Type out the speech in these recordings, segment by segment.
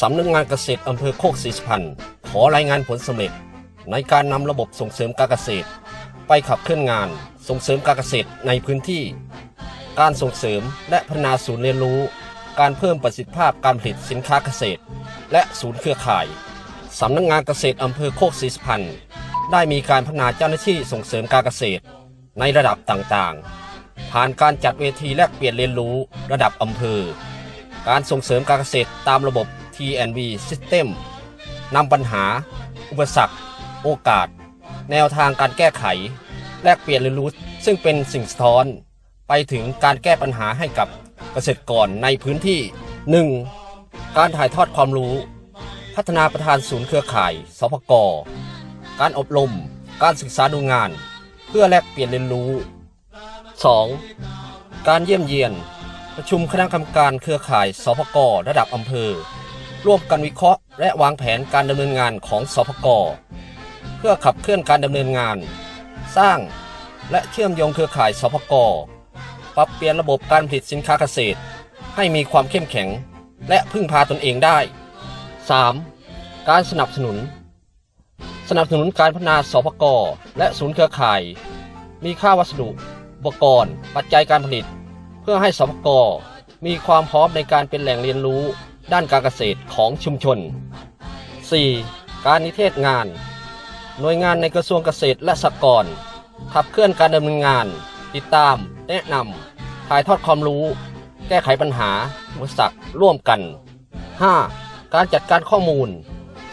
สำนักงานเกษตรอำเภอโคกศรีสุพรรณขอรายงานผลสำเร็จในการนำระบบส่งเสริมการเกษตร ไปขับเคลื่อนงานส่งเสริมการเกษตรในพื้นที่ การส่งเสริมและพัฒนาศูนย์เรียนรู้ การเพิ่มประสิทธิภาพการผลิตสินค้าเกษตร และศูนย์เครือข่ายสำนักงานเกษตรอำเภอโคกศรีสุพรรณได้มีการพัฒนาเจ้าหน้าที่ส่งเสริมการเกษตร ในระดับต่างๆ ผ่านการจัดเวทีแลกเปลี่ยนเรียนรู้ระดับอำเภอ การส่งเสริมการเกษตรตามระบบ TNV System นำปัญหา อุปสรรค โอกาส แนวทางการแก้ไข แลกเปลี่ยนเรียนรู้ซึ่งเป็นสิ่งสะท้อน ไปถึงการแก้ปัญหาให้กับเกษตรกรในพื้นที่ 1. การถ่ายทอดความรู้ พัฒนาประธานศูนย์เครือข่าย สพก การอบรม การศึกษาดูงาน เพื่อแลกเปลี่ยนเรียนรู้ 2. การเยี่ยมเยียน ประชุมคณะกรรมการเครือข่าย สพก ระดับอำเภอ ร่วมกันวิเคราะห์ และวางแผนการดำเนินงานของสพกเพื่อขับเคลื่อนการดำเนินงาน สร้างและเชื่อมโยงเครือข่ายสพกปรับเปลี่ยนระบบการผลิตสินค้าเกษตร ให้มีความเข้มแข็ง และพึ่งพาตนเองได้ 3. การสนับสนุน สนับสนุนการพัฒนาสพกและศูนย์เครือข่าย มีค่าวัสดุ อุปกรณ์ ปัจจัยการผลิต เพื่อให้สพกมีความพร้อมในการเป็นแหล่งเรียนรู้ ด้านการเกษตรของชุมชน 4. การนิเทศงาน หน่วยงานในกระทรวงเกษตรและสหกรณ์ขับเคลื่อนการดำเนินงาน ติดตาม แนะนำถ่ายทอดความรู้ แก้ไขปัญหาอุปสรรคร่วมกัน 5. การจัดการข้อมูล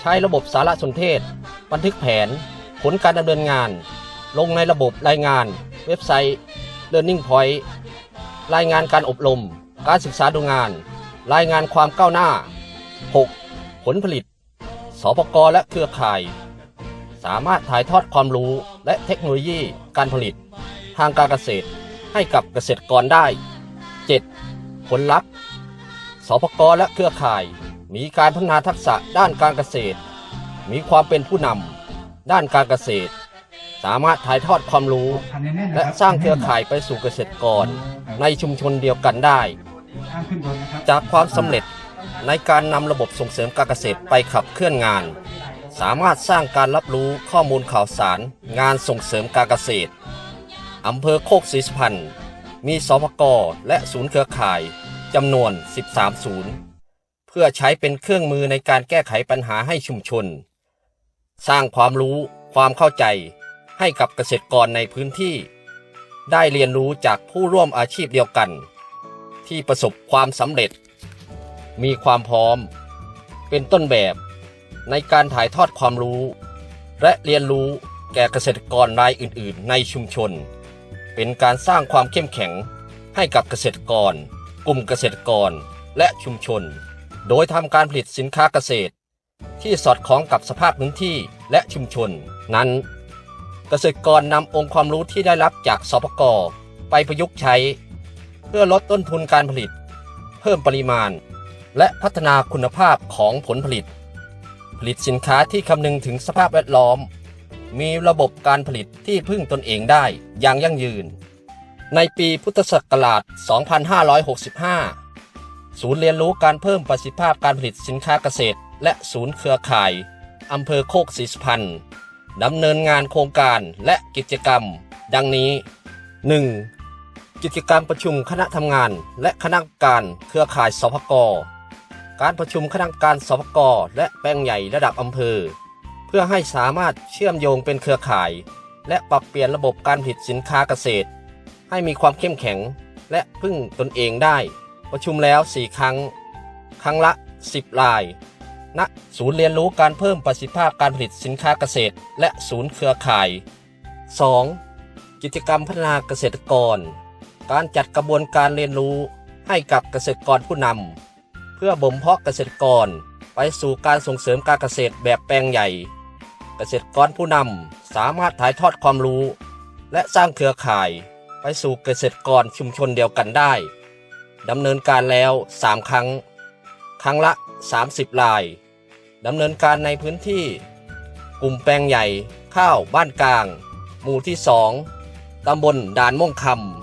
ใช้ระบบสารสนเทศ บันทึกแผน ผลการดำเนินงาน ลงในระบบรายงาน เว็บไซต์ Learning Point รายงานการอบรม การศึกษาดูงาน รายงานความก้าวหน้า 6. ผลผลิตสพกและเครือข่าย สามารถถ่ายทอดความรู้และเทคโนโลยีการผลิต ทางการเกษตรให้กับเกษตรกรได้ 7. ผลลัพธ์สพกและเครือข่าย มีการพัฒนาทักษะด้านการเกษตร มีความเป็นผู้นำด้านการเกษตร สามารถถ่ายทอดความรู้ และสร้างเครือข่ายไปสู่เกษตรกรในชุมชนเดียวกันได้ จากความสำเร็จในการนำระบบส่งเสริมการเกษตรไปขับเคลื่อนงาน สามารถสร้างการรับรู้ข้อมูลข่าวสาร งานส่งเสริมการเกษตรอำเภอโคกศรีสุพรรณมีสพกและศูนย์เครือข่ายจำนวน 13 ศูนย์ เพื่อใช้เป็นเครื่องมือในการแก้ไขปัญหาให้ชุมชน สร้างความรู้ความเข้าใจให้กับเกษตรกรในพื้นที่ ได้เรียนรู้จากผู้ร่วมอาชีพเดียวกัน ที่ประสบความสำเร็จ มีความพร้อม เป็นต้นแบบในการถ่ายทอดความรู้ และเรียนรู้แก่เกษตรกรรายอื่น ๆ ในชุมชน เป็นการสร้างความเข้มแข็งให้กับเกษตรกร กลุ่มเกษตรกรและชุมชน โดยทำการผลิตสินค้าเกษตร ที่สอดคล้องกับสภาพพื้นที่และชุมชน นั้น เกษตรกรนำองค์ความรู้ที่ได้รับจากสปกไปประยุกต์ใช้ พื่อลดต้นทุนการผลิต เพิ่มปริมาณ และพัฒนาคุณภาพของผลผลิต ผลิตสินค้าที่คำนึงถึงสภาพแวดล้อม มีระบบการผลิตที่พึ่งตนเองได้อย่างยั่งยืน ในปีพุทธศักราช 2565 ศูนย์เรียนรู้การเพิ่มประสิทธิภาพการผลิตสินค้าเกษตร และศูนย์เครือข่ายอำเภอโคกศรีสุพรรณดำเนินงานโครงการและกิจกรรม ดังนี้ 1. กิจกรรมประชุมคณะทำงาน และคณะกรรมการเครือข่ายสพกการประชุมคณะกรรมการสพกและแปลงใหญ่ระดับอำเภอ เพื่อให้สามารถเชื่อมโยงเป็นเครือข่าย และปรับเปลี่ยนระบบการผลิตสินค้าเกษตร ให้มีความเข้มแข็งและพึ่งตนเองได้ ประชุมแล้ว 4 ครั้ง ครั้งละ 10 รายณศูนย์เรียนรู้การเพิ่มประสิทธิภาพการผลิตสินค้าเกษตร และศูนย์เครือข่าย 2. กิจกรรมพัฒนาเกษตรกร การจัดกระบวนการเรียนรู้ให้กับเกษตรกรผู้นำเพื่อบ่มเพาะเกษตรกรไปสู่การส่งเสริมการเกษตรแบบแปลงใหญ่ เกษตรกรผู้นำสามารถถ่ายทอดความรู้ และสร้างเครือข่ายไปสู่เกษตรกรชุมชนเดียวกันได้ดำเนินการแล้ว 3 ครั้ง ครั้งละ 30รายดำเนินการในพื้นที่ กลุ่มแปลงใหญ่ข้าวบ้านกลาง หมู่ที่ 2ตำบลด่านม่วงคำ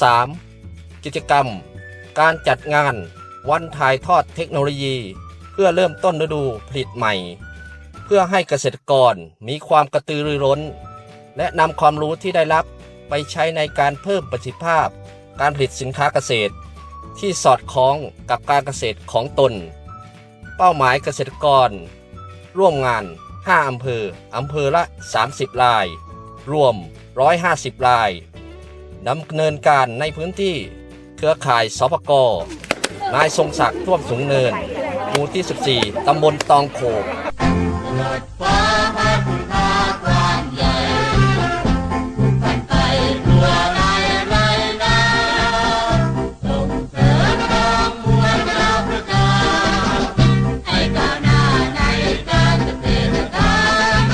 3. กิจกรรม การจัดงาน วันถ่ายทอดเทคโนโลยี เพื่อเริ่มต้นฤดูผลิตใหม่ เพื่อให้เกษตรกรมีความกระตือรือร้น และนำความรู้ที่ได้รับไปใช้ในการเพิ่มประสิทธิภาพ การผลิตสินค้าเกษตร ที่สอดคล้องกับการเกษตรของตน เป้าหมายเกษตรกร ร่วมงาน 5 อำเภอ อำเภอละ 30 ราย รวม 150 ราย ดำเนินการในพื้นที่เครือข่ายสพกนายทรงศักดิ์ท่วมสูงเนิน หมู่ที่ 14 ตำบลตองโขก